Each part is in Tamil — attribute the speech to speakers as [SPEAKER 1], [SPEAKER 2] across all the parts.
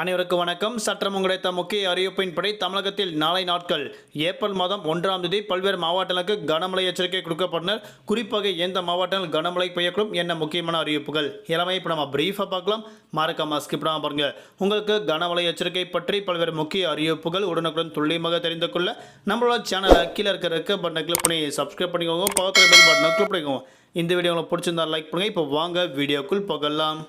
[SPEAKER 1] அனைவருக்கும் வணக்கம். சற்றம் கிடைத்த முக்கிய அறிவிப்பின்படி தமிழகத்தில் நாளை நாட்கள் ஏப்ரல் மாதம் ஒன்றாம் தேதி பல்வேறு மாவட்டங்களுக்கு கனமழை எச்சரிக்கை கொடுக்கப்பட்டனர். குறிப்பாக எந்த மாவட்டங்கள் கனமழை பெய்யக்கூடும் என்ன முக்கியமான அறிவிப்புகள் எல்லாமே இப்போ நம்ம பிரீஃபாக பார்க்கலாம். மறக்காம ஸ்கிப் பண்ணாம பாருங்க. உங்களுக்கு கனமழை எச்சரிக்கை பற்றி பல்வேறு முக்கிய அறிவிப்புகள் உடனுக்குடன் துல்லியமாக தெரிந்து கொள்ள நம்மளோட சேனலை கீழே இருக்கிற இருக்க பட்டனை கிளிக் பண்ணி சப்ஸ்கிரைப் பண்ணிக்கோங்க. பக்கத்தில் பெல் பட்டனை கிளிக் பண்ணிக்கோங்க. இந்த வீடியோ உங்களுக்கு பிடிச்சிருந்தா லைக் பண்ணுங்கள் இப்போ வாங்க வீடியோக்குள் போகலாம்.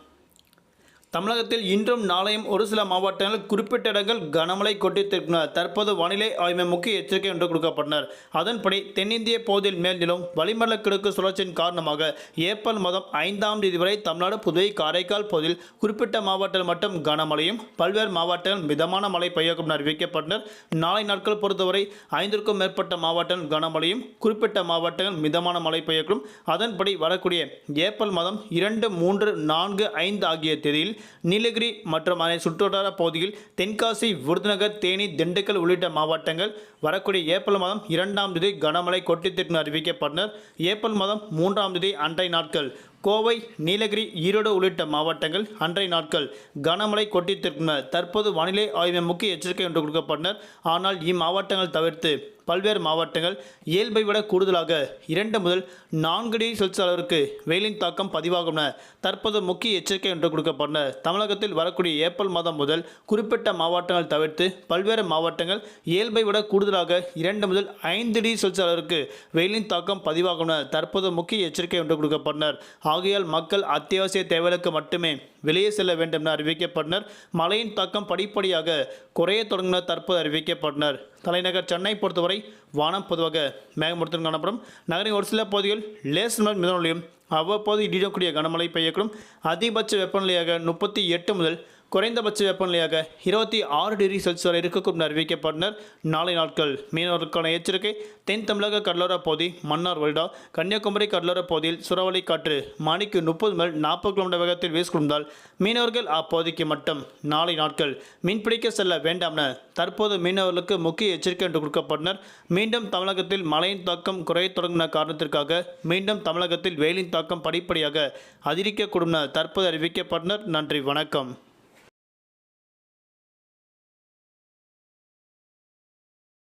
[SPEAKER 1] தமிழகத்தில் இன்றும் நாளையும் ஒரு சில மாவட்டங்களில் குறிப்பிட்ட இடங்கள் கனமழை கொட்டித்திருக்கின்றன தற்போது வானிலை ஆய்வு முக்கிய எச்சரிக்கை ஒன்று கொடுக்கப்பட்டனர். அதன்படி தென்னிந்திய பகுதியில் மேல்நிலும் வளிமண்டல கிழக்கு சுழற்சியின் காரணமாக ஏப்ரல் மாதம் ஐந்தாம் தேதி வரை தமிழ்நாடு புதுவை காரைக்கால் பகுதியில் குறிப்பிட்ட மாவட்டங்கள் மட்டும் கனமழையும் பல்வேறு மாவட்டங்கள் மிதமான மழை பெய்யக்கும் என அறிவிக்கப்பட்டனர். நாளை நாட்கள் பொறுத்தவரை ஐந்திற்கும் மேற்பட்ட மாவட்டங்கள் கனமழையும் குறிப்பிட்ட மாவட்டங்கள் மிதமான மழை பெய்யக்கும் அதன்படி வரக்கூடிய ஏப்ரல் மாதம் இரண்டு மூன்று நான்கு ஐந்து ஆகிய தேதியில் நீலகிரி மற்றும் அதனை சுற்றுவட்டார பகுதியில் தென்காசி விருதுநகர் தேனி திண்டுக்கல் உள்ளிட்ட மாவட்டங்கள் வரக்கூடிய ஏப்ரல் மாதம் இரண்டாம் தேதி கனமழை கொட்டித்திட்டம் அறிவிக்கப்பட்டனர். ஏப்ரல் மாதம் மூன்றாம் தேதி அண்டை நாட்கள். கோவை நீலகிரி ஈரோடு உள்ளிட்ட மாவட்டங்கள் அன்றைய நாட்கள் கனமழை கொட்டித்திருக்கின்றனர் தற்போது வானிலை ஆய்வு முக்கிய எச்சரிக்கை ஒன்று கொடுக்கப்பட்டனர். ஆனால் இம்மாவட்டங்கள் தவிர்த்து பல்வேறு மாவட்டங்கள் இயல்பை விட கூடுதலாக இரண்டு முதல் நான்கு டிகிரி செல்சியஸ் அளவிற்கு வெயிலின் தாக்கம் பதிவாகும் என தற்போது முக்கிய எச்சரிக்கை ஒன்று கொடுக்கப்பட்டன. தமிழகத்தில் வரக்கூடிய ஏப்ரல் மாதம் முதல் குறிப்பிட்ட மாவட்டங்கள் தவிர்த்து பல்வேறு மாவட்டங்கள் இயல்பை விட கூடுதலாக இரண்டு முதல் ஐந்து டிகிரி செல்சியஸ் அளவிற்கு வெயிலின் தாக்கம் பதிவாகும் என தற்போது முக்கிய எச்சரிக்கை ஒன்று கொடுக்கப்பட்டனர். ஆகையால் மக்கள் அத்தியாவசிய தேவைகளுக்கு மட்டுமே வெளியே செல்ல வேண்டும் என அறிவிக்கப்பட்டனர். மழையின் தாக்கம் படிப்படியாக குறைய தொடங்கின தற்போது அறிவிக்கப்பட்டனர். தலைநகர் சென்னை பொறுத்தவரை வானம் பொதுவாக மேகமூர்த்தம் காணப்படும். நகரின் ஒரு சில பகுதிகள் லேஸ் முதல் மிதமொழியும் அவ்வப்போது இடியக்கூடிய கனமழை பெய்யக்கூடும். அதிகபட்ச வெப்பநிலையாக முப்பத்தி எட்டு முதல் குறைந்தபட்ச வெப்பநிலையாக இருபத்தி ஆறு டிகிரி செல்சியஸ் வரை இருக்கக்கூடும் அறிவிக்கப்பட்டனர். நாளை நாட்கள் மீனவர்களுக்கான எச்சரிக்கை. தென் தமிழக கடலோர பகுதி மன்னார் வருடா கன்னியாகுமரி கடலோர பகுதியில் சுறவலை காற்று மணிக்கு முப்பது முதல் நாற்பது கிலோமீட்டர் வேகத்தில் வீசிக்கொண்டால் மீனவர்கள் அப்பகுதிக்கு மட்டும் நாளை நாட்கள் மீன்பிடிக்க செல்ல வேண்டாம் என தற்போது மீனவர்களுக்கு முக்கிய எச்சரிக்கை என்று கொடுக்கப்பட்டனர். மீண்டும் தமிழகத்தில் மழையின் தாக்கம் குறைய தொடங்கின காரணத்திற்காக மீண்டும் தமிழகத்தில் வெயிலின் தாக்கம் படிப்படியாக அதிகரிக்கக்கூடும் என தற்போது அறிவிக்கப்பட்டனர். நன்றி வணக்கம்.